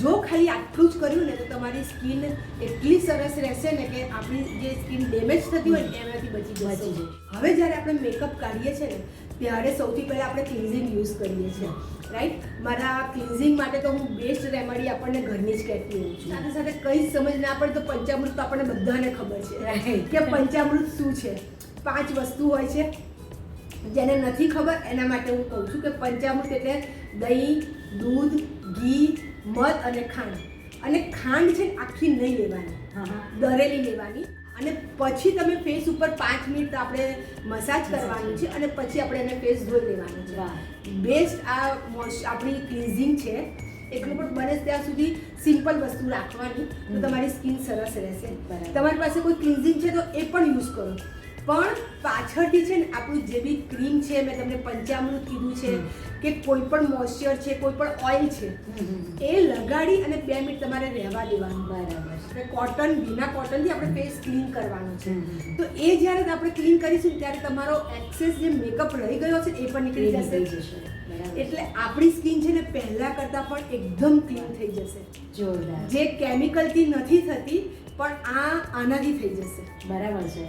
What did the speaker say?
જો ખાલી આટલું જ કર્યું ને તો તમારી સ્કિન એટલી સરસ રહેશે ને કે આપણી જે સ્કિન ડેમેજ થતી હોય ને એનાથી બચી જશે. જશે. હવે જ્યારે આપણે મેકઅપ કાઢીએ છીએ ને ત્યારે સૌથી પહેલાં આપણે ક્લિન્ઝિંગ યુઝ કરીએ છીએ. રાઈટ મારા ક્લિન્ઝિંગ માટે તો હું બેસ્ટ રેમેડી આપણને ઘરની જ કહેતી હોઉં છું. સાથે સાથે કંઈ સમજ ના પડે તો પંચામૃત તો આપણને બધાને ખબર છે કે પંચામૃત શું છે? પાંચ વસ્તુ હોય છે. જેને નથી ખબર એના માટે હું કહું છું કે પંચામૃત એટલે દહીં દૂધ ઘી મધ અને ખાંડ. અને ખાંડ છે આખી નહીં લેવાની. દરેલી લેવાની. અને પછી તમે ફેસ ઉપર પાંચ મિનિટ આપણે મસાજ કરવાનું છે અને પછી આપણે એને ફેસ ધોઈ લેવાનું છે. બેસ્ટ આ આપણી ક્લિન્ઝિંગ છે. એટલું પણ બને ત્યાં સુધી સિમ્પલ વસ્તુ રાખવાની તો તમારી સ્કિન સરસ રહેશે. તમારી પાસે કોઈ ક્લિન્ઝિંગ છે તો એ પણ યુઝ કરો. પણ પાછળથી છે ને આપણું જે બી ક્રીમ છે મેં તમને પંચામૃત કીધું છે કે કોઈ પણ મોઇશ્ચર છે કોઈ પણ ઓઇલ છે. એ લગાડી અને બે મિનિટ તમારે રહેવા દેવાનું. બરાબર. છે કોટન વિના કોટનથી આપણે ફેસ ક્લીન કરવાનું છે. તો એ જ્યારે આપણે ક્લીન કરીશું ત્યારે તમારો એક્સેસ જે મેકઅપ રહી ગયો છે એ પણ નીકળી જશે. જશે. એટલે આપણી સ્કિન છે ને પહેલા કરતાં પણ એકદમ ક્લીન થઈ જશે. જોરદાર. જે કેમિકલથી નથી થતી પણ આ આનાથી થઈ જશે. બરાબર છે.